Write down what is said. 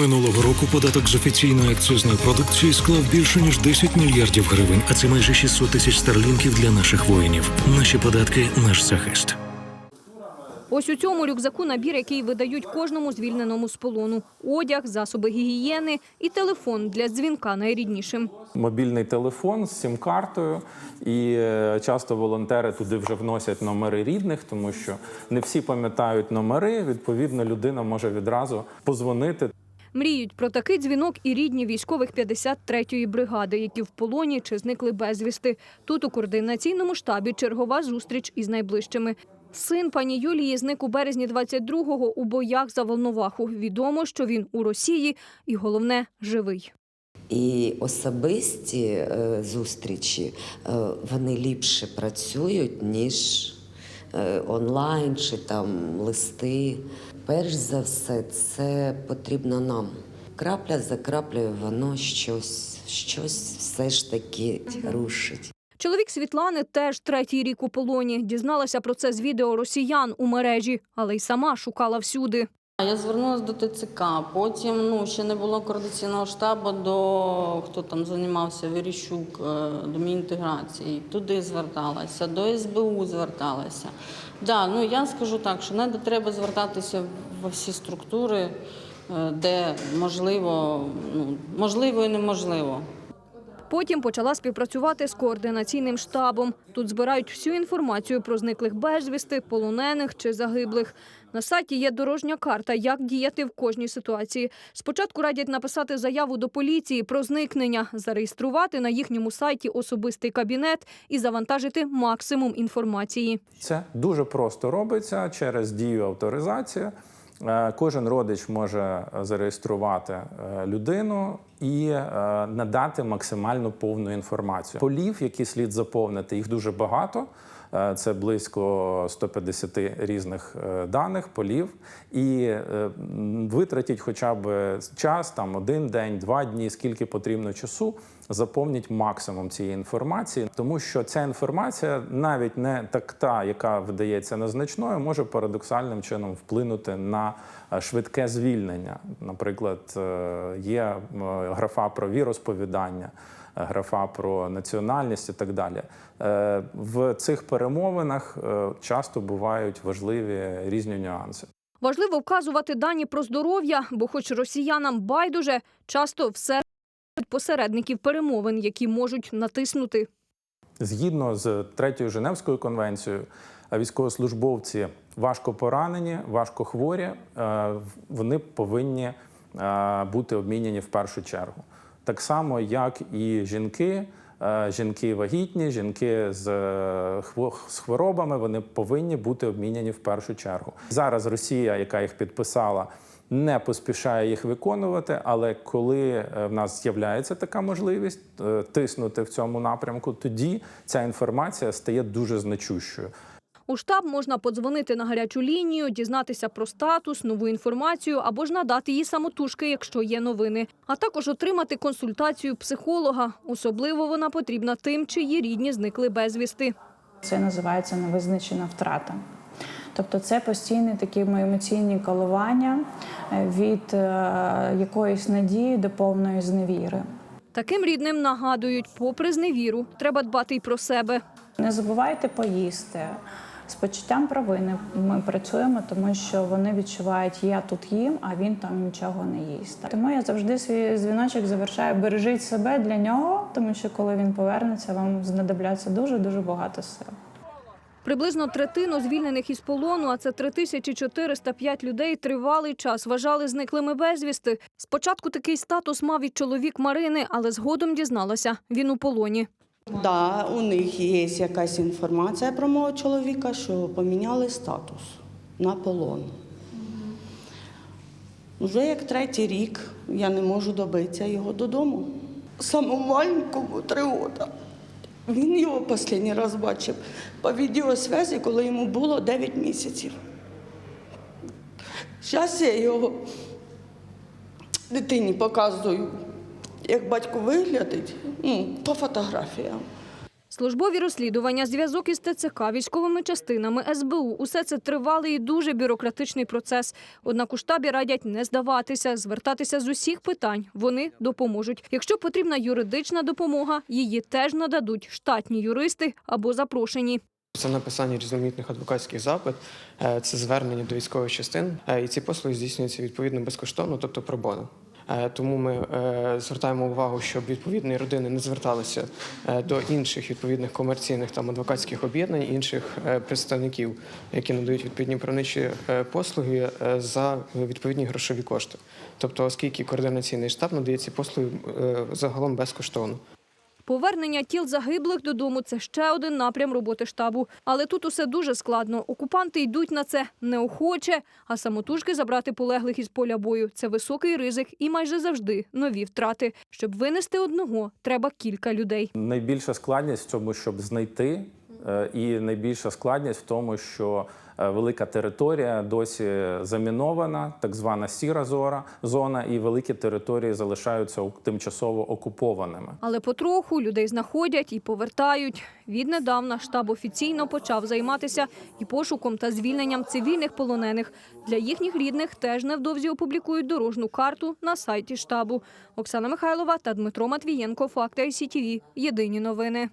Минулого року податок з офіційної акцизної продукції склав більше ніж 10 мільярдів гривень, а це майже 600 тисяч старлінків для наших воїнів. Наші податки наш захист. Ось у цьому рюкзаку набір, який видають кожному звільненому з полону. Одяг, засоби гігієни і телефон для дзвінка найріднішим. мобільний телефон з сім-картою, і е, часто волонтери туди вже вносять номери рідних, тому що не всі пам'ятають номери. Відповідно, людина може відразу позвонити. Мріють про такий дзвінок і рідні військових 53-ї бригади, які в полоні чи зникли безвісти. Тут у координаційному штабі чергова зустріч із найближчими. Син пані Юлії зник у березні 22-го у боях за Волноваху. Відомо, що він у Росії і головне живий. І особисті е, зустрічі е, вони ліпше працюють, ніж е, онлайн чи там листи. Перш за все, це потрібно нам. Крапля за краплею воно щось, щось все ж таки рушить. Чоловік Світлани теж третій рік у полоні. Дізналася про це з відео росіян у мережі, але й сама шукала всюди. Я звернулася до ТЦК, потім ну, ще не було координаційного штабу до хто там займався Верещук, е, до Мінінтеграції. Туди зверталася, до СБУ зверталася. Да, ну я скажу так, що не треба звертатися во всі структури, е, де можливо, ну, можливо і неможливо. Потім почала співпрацювати з координаційним штабом. Тут збирають всю інформацію про зниклих безвісти, полонених чи загиблих. На сайті є дорожня карта, як діяти в кожній ситуації. Спочатку радять написати заяву до поліції про зникнення, зареєструвати на їхньому сайті особистий кабінет і завантажити максимум інформації. Це дуже просто робиться через дію авторизації. Е, Кожен родич може зареєструвати е, людину і е, надати максимально повну інформацію. Полів, які слід заповнити, їх дуже багато. Е, Це близько 150 різних е, даних полів, і е, витратіть хоча б час, там один день, два дні, скільки потрібно часу, заповніть максимум цієї інформації, тому що ця інформація, навіть не так та, яка видається незначною, може парадоксальним чином вплинути на швидке звільнення. Наприклад, є графа про віросповідання графа про національність і так далі. Е, В цих перемовинах е, часто бувають важливі різні нюанси. Важливо вказувати дані про здоров'я, бо, хоч росіянам байдуже, часто все посередників перемовин, які можуть натиснути. Згідно з третьою Женевською конвенцією, е, військовослужбовці важко поранені, важко хворі, вони повинні бути обміняні в першу чергу. Так само, як і жінки, е, жінки вагітні, жінки з, е, з хворобами, вони повинні бути обміняні в першу чергу. Зараз Росія, яка їх підписала, не поспішає їх виконувати, але коли е, в нас з'являється така можливість тиснути в цьому напрямку, тоді ця інформація стає дуже значущою. У штаб можна подзвонити на гарячу лінію, дізнатися про статус, нову інформацію або ж надати їй самотужки, якщо є новини, а також отримати консультацію психолога. Особливо вона потрібна тим, чиї рідні зникли безвісти. Це називається невизначена втрата. Тобто це постійні такі емоційні коливання е, від е, якоїсь надії до повної зневіри. Таким рідним нагадують, попри зневіру, треба дбати й про себе. Не забувайте поїсти. З почуттям провини ми працюємо, тому що вони відчувають, я тут їм, а він там нічого не їсть. Тому я завжди свій дзвіночок завершаю бережіть себе для нього, тому що коли він повернеться, вам знадобляться дуже дуже багато сил. Приблизно третину звільнених із полону, а це 3405 людей, тривалий час вважали зниклими безвісти. Спочатку такий статус мав і чоловік Марини, але згодом дізналася, він у полоні. Да, у них є якась інформація про мого чоловіка, що поміняли статус на полон. Вже як третій рік я не можу добитися його додому. Самому маленькому три. Він його останній раз бачив по відеосвязі, коли йому було 9 місяців. Зараз я його дитині показую, як батько виглядить, по фотографіям. Службові розслідування, зв'язок із ТЦК, військовими частинами, СБУ – усе це тривалий і дуже бюрократичний процес. Однак у штабі радять не здаватися, звертатися з усіх питань. Вони допоможуть. Якщо потрібна юридична допомога, її теж нададуть штатні юристи або запрошені. Це написання різноманітних адвокатських запит, е, це звернення до військових частин, е, і ці послуги здійснюються відповідно безкоштовно, тобто пробоно. Е, Тому ми е, звертаємо увагу, щоб відповідні родини не зверталися е, до інших відповідних комерційних там адвокатських об'єднань, інших представників, які надають відповідні правничі послуги за відповідні грошові кошти. Тобто, оскільки координаційний штаб надає ці послуги загалом безкоштовно. Повернення тіл загиблих додому – це ще один напрям роботи штабу. Але тут усе дуже складно. Окупанти йдуть на це неохоче, а самотужки забрати полеглих із поля бою – це високий ризик і майже завжди нові втрати. Щоб винести одного, треба кілька людей. Найбільша складність в цьому, щоб знайти, і найбільша складність в тому, що е, велика територія досі замінована, так звана сіра зора зона, і великі території залишаються тимчасово окупованими. Але потроху людей знаходять і повертають. Віднедавна штаб офіційно почав займатися і пошуком та звільненням цивільних полонених. Для їхніх рідних теж невдовзі опублікують дорожну карту на сайті штабу. Оксана Михайлова та Дмитро Матвієнко. Факти ICTV. Єдині новини.